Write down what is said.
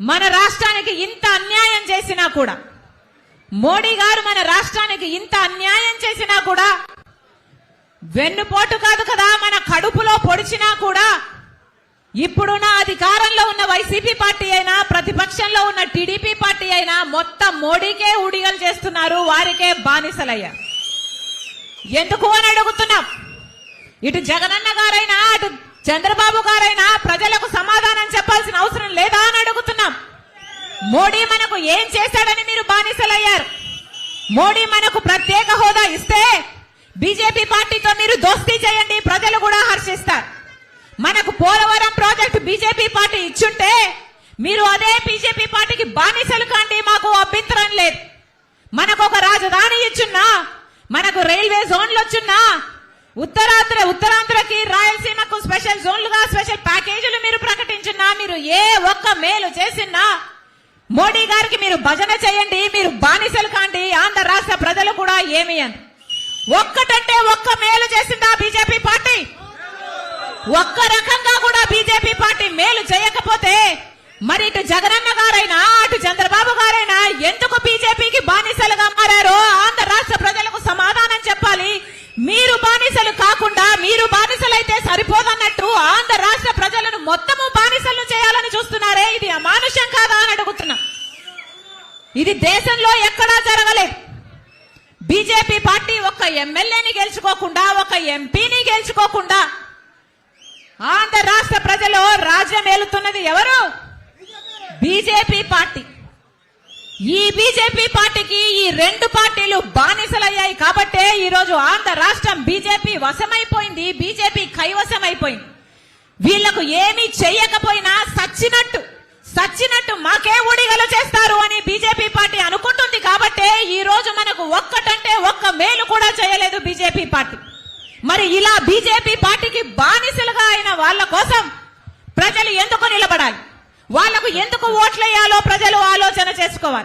మన రాష్ట్రానికి ఇంత అన్యాయం చేసినా కూడా మోడీ గారు మన రాష్ట్రానికి ఇంత అన్యాయం చేసినా కూడా వెన్నుపోటు కాదు కదా మన కడుపులో పొడిచినా కూడా ఇప్పుడున్న అధికారంలో ఉన్న వైసీపీ పార్టీ అయినా ప్రతిపక్షంలో ఉన్న టీడీపీ పార్టీ అయినా మొత్తం మోడీకే ఉడిగలు చేస్తున్నారు వారికే బానిసలయ్యారు ఎందుకు అని అడుగుతున్నాం? ఇటు జగనన్న గారైనా అటు చంద్రబాబు గారైనా ప్రజలకు ఏం చేశాడని మీరు బానిసలయ్యారు? మోడీ మనకు ప్రత్యేక హోదా ఇస్తే బీజేపీ పార్టీతో మీరు దోస్తీ చేయండి ప్రజలు కూడా హర్షిస్తారు. మనకు పోలవరం ప్రాజెక్టు బీజేపీ పార్టీ ఇచ్చుంటే మీరు అదే బీజేపీ పార్టీకి బానిసలు కాండి మాకు అభ్యంతరం లేదు. మనకు ఒక రాజధాని ఇచ్చున్నా మనకు రైల్వే జోన్లు వచ్చున్నా ఉత్తరాంధ్ర ఉత్తరాంధ్రకి రాయలసీమకు స్పెషల్ జోన్లుగా స్పెషల్ ప్యాకేజీలు మీరు ప్రకటించున్నా మీరు ఏ ఒక్క మేలు చేసినా మోడీ గారికి మీరు భజన చేయండి మీరు బానిసలు కాండి ఆంధ్ర రాష్ట్ర ప్రజలు కూడా ఏమి అని ఒక్కటంటే ఒక్క మేలు చేసిందా బీజేపీ పార్టీ? ఒక్క రకంగా కూడా బీజేపీ పార్టీ మేలు చేయకపోతే మరి ఇటు జగనన్న గారైనా అటు చంద్రబాబు గారైనా ఎందుకు బీజేపీకి బానిసలుగా మారారో? ఆంధ్ర రాష్ట్ర ప్రజలకు సమాధానం చెప్పాలి. మీరు బానిసలు కాకుండా మీరు బానిసలైతే సరిపోదన్నట్టు ఆంధ్ర రాష్ట్ర ప్రజలను మొత్తము బానిసలు చేయాలని చూస్తున్నారే? ఇది అమానుషం కాదా అని అడుగుతున్నారు. ఇది దేశంలో ఎక్కడా జరగలేదు బీజేపీ పార్టీ ఒక్క ఎమ్మెల్యేని గెలుచుకోకుండా ఒక ఎంపీని గెలుచుకోకుండా ఆంధ్ర రాష్ట్ర ప్రజలు రాజ్యం ఏలుతున్నది ఎవరు? BJP party. ఈ బీజేపీ పార్టీకి ఈ రెండు పార్టీలు బానిసలయ్యాయి కాబట్టే ఈరోజు ఆంధ్ర రాష్ట్రం బీజేపీ వశమైపోయింది బీజేపీ కైవశమైపోయింది. వీళ్ళకు ఏమీ చెయ్యకపోయినా సచ్చినట్టు సచ్చినట్టు మాకే ఊడిగలు చేస్తారు అని బీజేపీ పార్టీ అనుకుంటుంది కాబట్టే ఈ రోజు మనకు ఒక్కటంటే ఒక్క మేలు కూడా చేయలేదు బీజేపీ పార్టీ. మరి ఇలా బీజేపీ పార్టీకి బానిసలుగా అయిన వాళ్ళ కోసం ప్రజలు ఎందుకు నిలబడాలి? వాళ్ళకు ఎందుకు ఓట్లేయాలో ప్రజలు ఆలోచన చేసుకోవాలి?